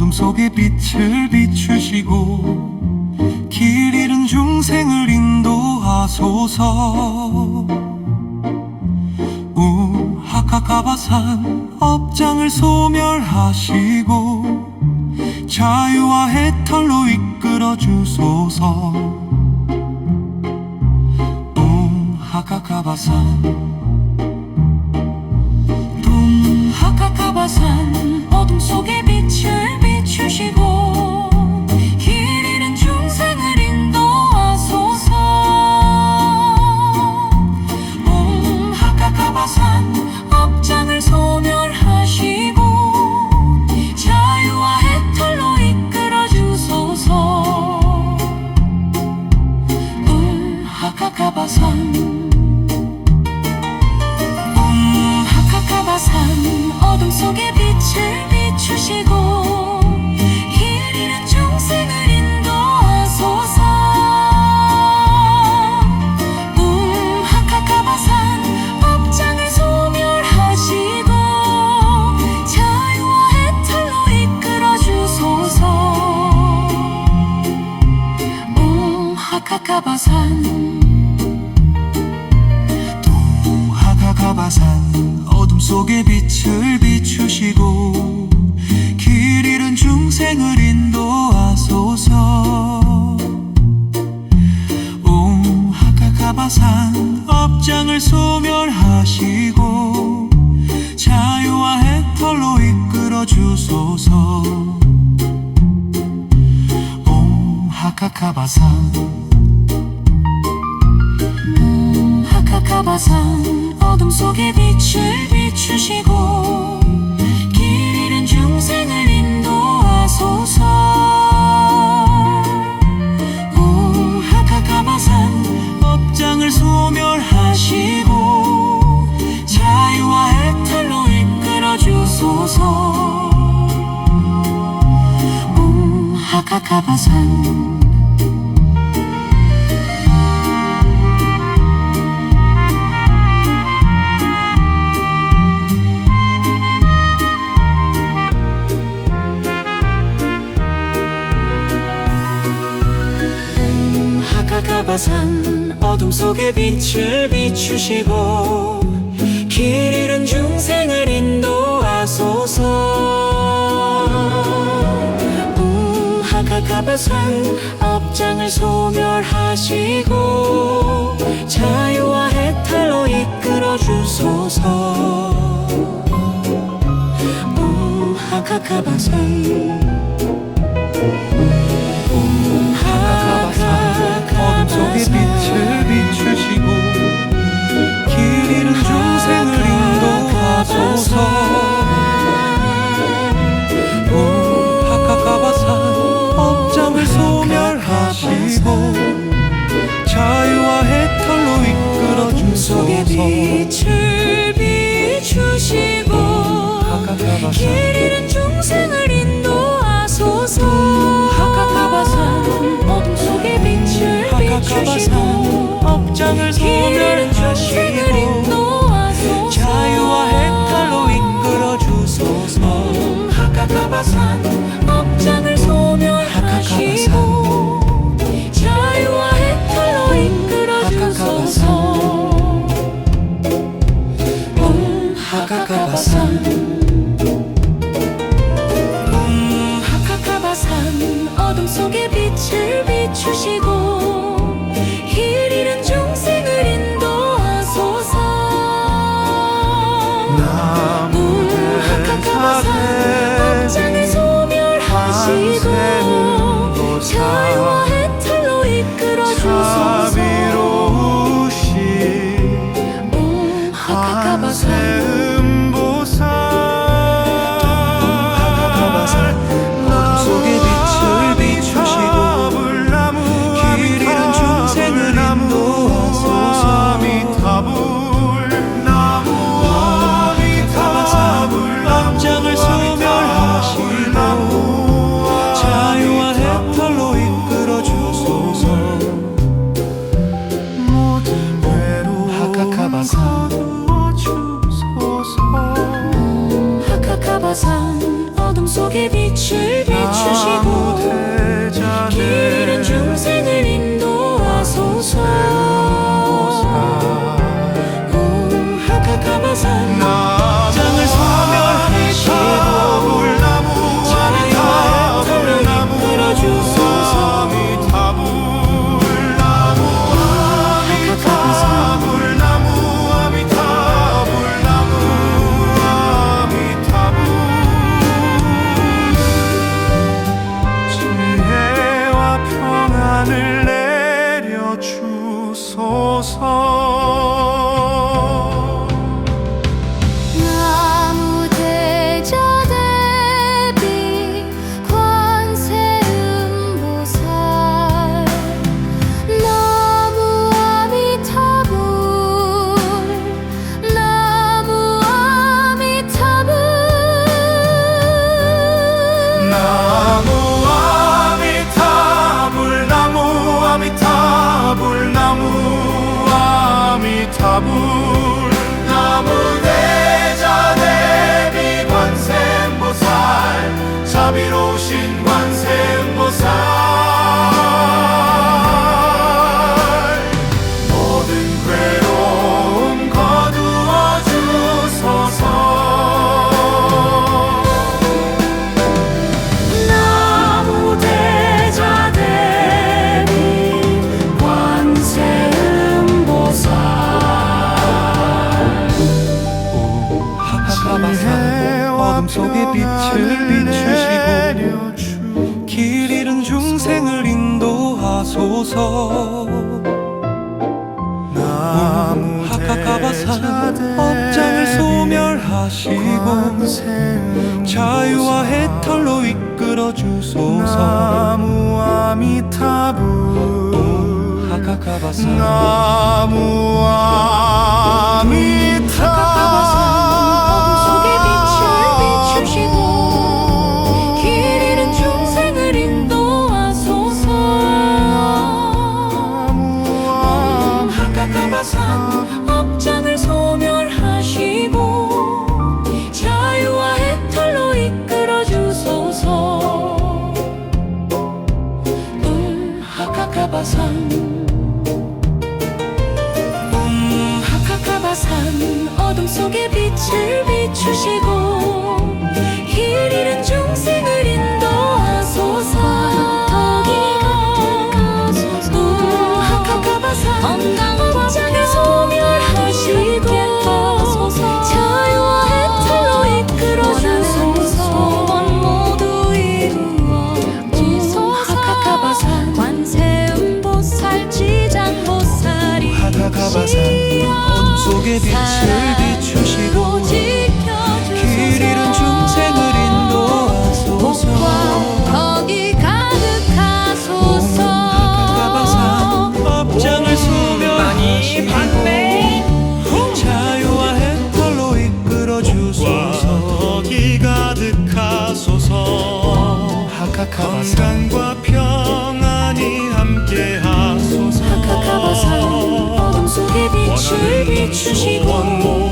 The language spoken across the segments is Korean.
어둠 속에 빛을 비추시고 길 잃은 중생을 인도하소서. 우하카카바산 업장을 소멸하시고 자유와 해탈로 이끌어 주소서. 동하카카바산 하카카바산 중생을 인도하소서. 옴 하가 가바산 업장을 소멸하시고 자유와 해탈로 이끌어 주소서. 옴 하카카바산. 음, 하카카바산 어둠 속에 빛을 비추시고 주소서 음, 하카카바산 음, 하카카바산 어둠 속에 빛을 비추시고 길 잃은 중생을 인도 음, 하카카바산 업장을 소멸하시고 자유와 해탈로 이끌어 주소서. 음, 하카카바산 중생을 소멸 하시고 인도하소서 자유와 해탈로 이끌어 주소서. 하카카바산. 업장을 소멸하시고 자유와 해탈로 이끌어 주소서. 옴 하카카바산. 음, 하카카바산. 어둠 속에 빛을 비추시고 kabul 보소 나무 하카가바사는 업장을 소멸하시고 자유와 해탈로 이끌어 주소서. 나무 아미타불 나무 아미 주시고 길 잃은 중생을 인도하소서. 덕이 같은 가소서 건강 복장을 소멸하시고 자유와 해탈로 이끌어주소서. 속에 빛을 비추시고 하카바사. 건강과 평안이 함께 하소서. 하카바사. 어둠 속에 빛을 비추시고.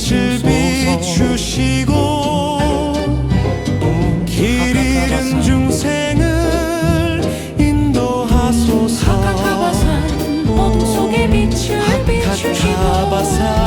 빛을 비추시고 길 잃은 중생을 인도하소서. 바삭바삭 속에 빛을 비추시고.